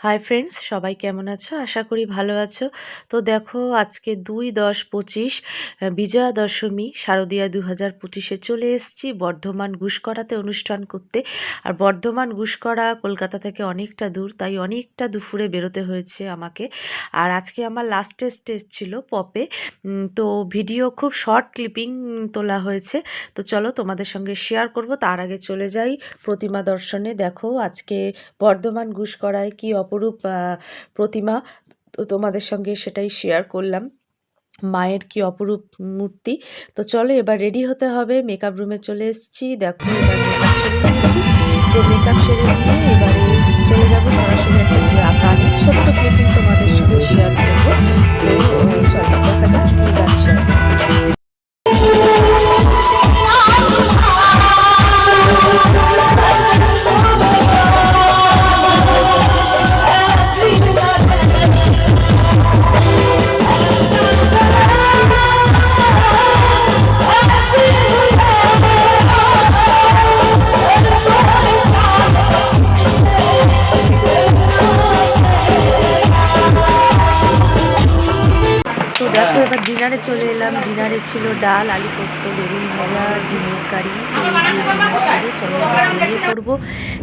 Hi friends সবাই কেমন আছো? আশা করি ভালো আছো। তো দেখো, আজকে দুই দশ পঁচিশ বিজয়া দশমী, শারদীয়া দু হাজার পঁচিশে চলে এসেছি। বর্ধমান গুসকরাতে অনুষ্ঠান করতে। আর বর্ধমান গুসকরা কলকাতা থেকে অনেকটা দূর, তাই অনেকটা দুপুরে বেরোতে হয়েছে আমাকে। আর আজকে আমার লাস্টে স্টেজ ছিল পপে তো ভিডিও খুব শর্ট ক্লিপিং তোলা হয়েছে। তো চলো তোমাদের সঙ্গে শেয়ার করব। তার আগে চলে যাই প্রতিমা দর্শনে। দেখো, আজকে বর্ধমান গুসকরায় কি অপরূপ প্রতিমা, তো তোমাদের সঙ্গে সেটাই শেয়ার করলাম। মায়ের কি অপরূপ মূর্তি। তো চলো এবার রেডি হতে হবে। মেকআপ রুমে চলে এসেছি। দেখো, এবার মেকআপ সেরে নিয়েছি তো মেকআপ সেরে এবারে দেখো, এবার ডিনারে চলে এলাম। ডিনারে ছিল ডাল, আলু পোস্ত বেগুন ভাজা, ডিমের কারি ডিনার চলো বেরিয়ে পড়ব।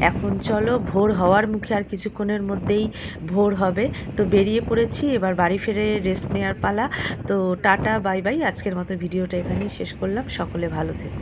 এখন চলো, ভোর হওয়ার মুখে আর কিছুক্ষণের মধ্যেই ভোর হবে। তো বেরিয়ে পড়েছি, এবার বাড়ি ফেরে রেস্ট নেওয়ার পালা। তো টাটা বাই বাই আজকের মতো ভিডিওটা এখানেই শেষ করলাম। সকলে ভালো থেকো।